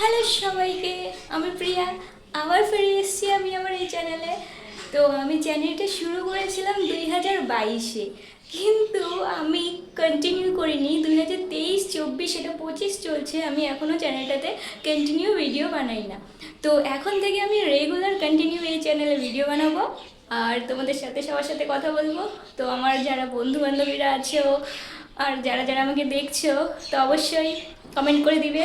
Hello সবাইকে, আমি প্রিয়া। আবার ফিরে এসেছি আমি আমার এই চ্যানেলে তো আমি চ্যানেলটা শুরু করেছিলাম দুই হাজার বাইশে। কিন্তু আমি কন্টিনিউ করিনি। দুই হাজার তেইশ, চব্বিশ এটা পঁচিশ চলছে। আমি এখনও চ্যানেলটাতে কন্টিনিউ ভিডিও বানাই না। তো এখন থেকে আমি রেগুলার কন্টিনিউ এই চ্যানেলে ভিডিও বানাবো। আর তোমাদের সাথে সবার সাথে কথা বলব। তো আমার যারা বন্ধু বান্ধবীরা আছেও, আর যারা যারা আমাকে দেখছ, তো অবশ্যই কমেন্ট করে দিবে।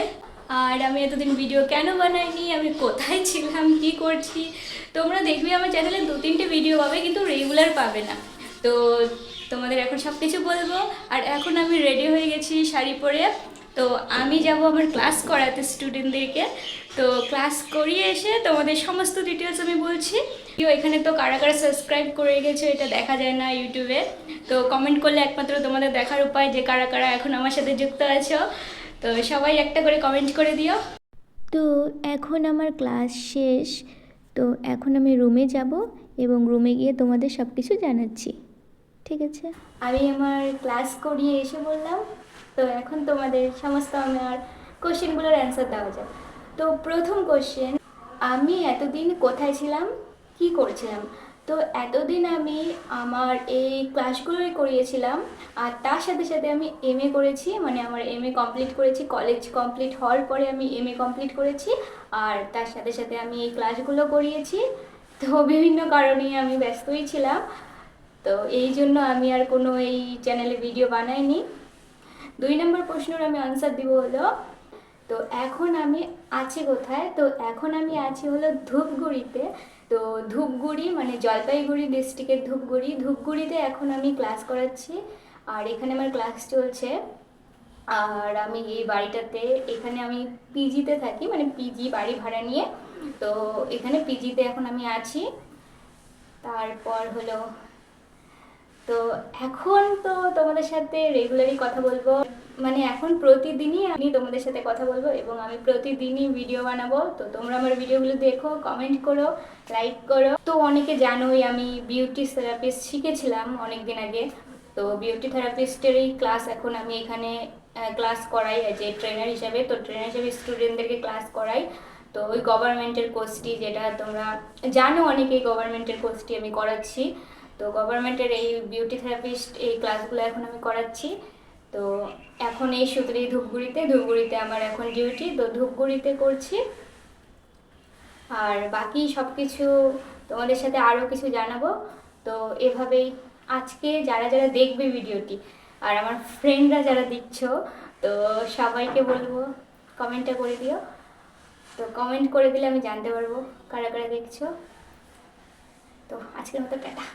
আর আমি এতদিন ভিডিও কেন বানাইনি? আমি কোথায় ছিলাম? কি করছি? তোমরা দেখবে আমার চ্যানেলে দু তিনটে ভিডিও পাবে, কিন্তু রেগুলার পাবে না। তো তোমাদের এখন সব কিছু বলব। আর এখন আমি রেডি হয়ে গেছি শাড়ি পরে। তো আমি যাব আমার ক্লাস করাতে স্টুডেন্টদেরকে তো ক্লাস করিয়ে এসে তোমাদের সমস্ত ডিটেলস আমি বলছি। এখানে তো কারা কারা সাবস্ক্রাইব করে গেছে এটা দেখা যায় না ইউটিউবে তো কমেন্ট করলে একমাত্র তোমাদের দেখার উপায় যে কারা কারা এখন আমার সাথে যুক্ত আছো। তো সবাই একটা করে কমেন্ট করে দিও। তো এখন আমার ক্লাস শেষ। তো এখন আমি রুমে যাব এবং রুমে গিয়ে তোমাদের সব কিছু জানাচ্ছি। ঠিক আছে? আমি আমার ক্লাস করিয়ে এসে বললাম। তো এখন তোমাদের সমস্ত আমার কোশ্চেনগুলোর অ্যান্সার দেওয়া যায় তো প্রথম কোশ্চেন আমি এতদিন কোথায় ছিলাম? কি করছিলাম? তো এতদিন আমি আমার এই ক্লাসগুলোই করিয়েছিলাম আর তার সাথে সাথে আমি এম করেছি মানে আমার এম এ কমপ্লিট করেছি কলেজ কমপ্লিট হওয়ার পরে আমি এম কমপ্লিট করেছি আর তার সাথে সাথে আমি এই ক্লাসগুলো করিয়েছি। তো বিভিন্ন কারণে আমি ব্যস্তই ছিলাম। তো এই জন্য আমি আর কোনো এই চ্যানেলে ভিডিও বানাইনি। দুই নম্বর প্রশ্নের আমি আনসার দিব হলো তো এখন আমি আছি কোথায়? তো এখন আমি আছি হলো ধূপগুড়িতে। তো ধূপগুড়ি মানে জলপাইগুড়ি ডিস্ট্রিক্টের ধূপগুড়ি। ধূপগুড়িতে এখন আমি ক্লাস করাচ্ছি। আর এখানে আমার ক্লাস চলছে। আর আমি এই বাড়িটাতে, এখানে আমি পিজিতে থাকি মানে পিজি বাড়ি ভাড়া নিয়ে। তো এখানে পিজিতে এখন আমি আছি। তারপর হলো, তো এখন তো তোমাদের সাথে রেগুলারই কথা বলব। মানে এখন প্রতিদিনই আমি তোমাদের সাথে কথা বলব এবং আমি প্রতিদিনই ভিডিও বানাবো। তো তোমরা আমার ভিডিওগুলো দেখো কমেন্ট করো লাইক করো। তো অনেকে জানোই আমি বিউটি থেরাপিস্ট শিখেছিলাম অনেক দিন আগে। তো বিউটি থেরাপিস্টেরই ক্লাস এখন আমি এখানে ক্লাস করাই যে ট্রেনার হিসাবে। তো ট্রেনার হিসাবে স্টুডেন্টদেরকে ক্লাস করাই। তো ওই গভর্নমেন্টের কোর্সটি যেটা তোমরা জানো অনেকেই গভর্নমেন্টের কোর্সটি আমি করাচ্ছি। তো গভর্নমেন্টের এই বিউটি থেরাপিস্ট এই ক্লাসগুলো এখন আমি করাচ্ছি। তো এখন এই সূত্রে ধূপগুড়িতে ধূপগুড়িতে আমার এখন ডিউটি তো ধূপগুড়িতে করছি। আর বাকি সব কিছু তোমাদের সাথে আরও কিছু জানাব। তো এভাবেই আজকে যারা যারা দেখবে ভিডিওটি, আর আমার ফ্রেন্ডরা যারা দেখছ তো সবাইকে বলব কমেন্টটা করে দিও। তো কমেন্ট করে দিলে আমি জানতে পারব কারা কারা দেখছ। তো আজকের মতো টাটা।